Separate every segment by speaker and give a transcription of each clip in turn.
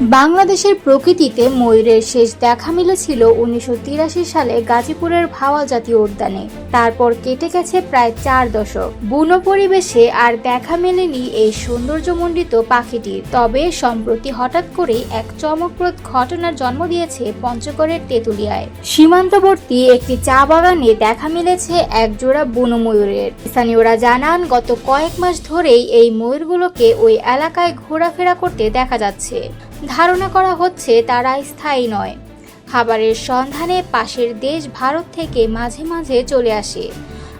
Speaker 1: বাংলাদেশের প্রকৃতিতে ময়ূরের শেষ দেখা মিলেছিল উনিশশো তিরাশি সালে গাজীপুরের ভাওয়াল জাতীয় উদ্যানে। তারপর কেটে গেছে প্রায় চার দশক। বুনো পরিবেশে আর দেখা মেলেনি এই সৌন্দর্যমণ্ডিত পাখিটির। তবে সম্প্রতি হঠাৎ করেই এক চমকপ্রদ ঘটনার জন্ম দিয়েছে পঞ্চগড়ের তেঁতুলিয়ায়। সীমান্তবর্তী একটি চা বাগানে দেখা মিলেছে এক জোড়া বুনো ময়ূরের। স্থানীয়রা জানান, গত কয়েক মাস ধরেই এই ময়ূরগুলোকে ওই এলাকায় ঘোরাফেরা করতে দেখা যাচ্ছে। ধারণা করা হচ্ছে তারা স্থায়ী নয়। খাবারের সন্ধানে পাশের দেশ ভারত থেকে মাঝে মাঝে চলে আসে।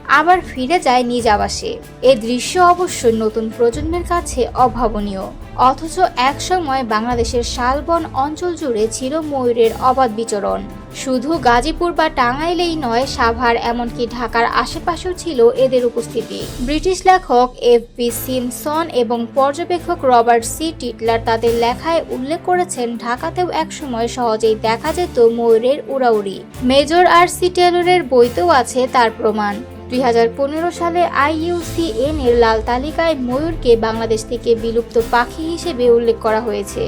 Speaker 1: আবার ফিরে যায় নিজ আবাসে। এ দৃশ্য অবশ্য নতুন প্রজন্মের কাছে অভাবনীয়। অথচ একসময় বাংলাদেশের শালবন অঞ্চল জুড়ে ছিল ময়ূরের অবাধ বিচরণ। শুধু গাজীপুর বা টাঙ্গাইলেই নয়, সাভার, এমনকি ঢাকার আশেপাশেও ছিল এদের উপস্থিতি। ব্রিটিশ লেখক এফ পি সিমসন এবং পর্যবেক্ষক রবার্ট সি টিটলার তাদের লেখায় উল্লেখ করেছেন, ঢাকাতেও একসময় সহজেই দেখা যেত ময়ূরের উড়াউড়ি। মেজর আর সি টেলরের বইতেও আছে তার প্রমাণ। দু হাজার পনেরো সালে আইইউসিএন এর লাল তালিকায় ময়ূরকে বাংলাদেশ থেকে বিলুপ্ত পাখি হিসেবে উল্লেখ করা হয়েছে।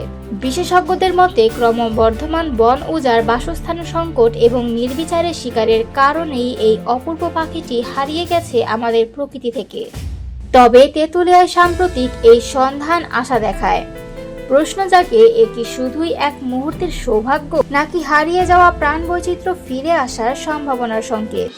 Speaker 1: বিশেষজ্ঞদের মতে, ক্রমবর্ধমান বন উজাড়, বাসস্থান সংকট এবং নির্বিচারে শিকারের কারণেই এই অপূর্ব পাখিটি হারিয়ে গেছে আমাদের প্রকৃতি থেকে। তবে তেঁতুলিয়ায় সাম্প্রতিক এই সন্ধান আশা দেখায়। প্রশ্ন জাগে, এ কি শুধুই এক মুহূর্তের সৌভাগ্য, নাকি হারিয়ে যাওয়া প্রাণ বৈচিত্র্য ফিরে আসার সম্ভাবনার সংকেত?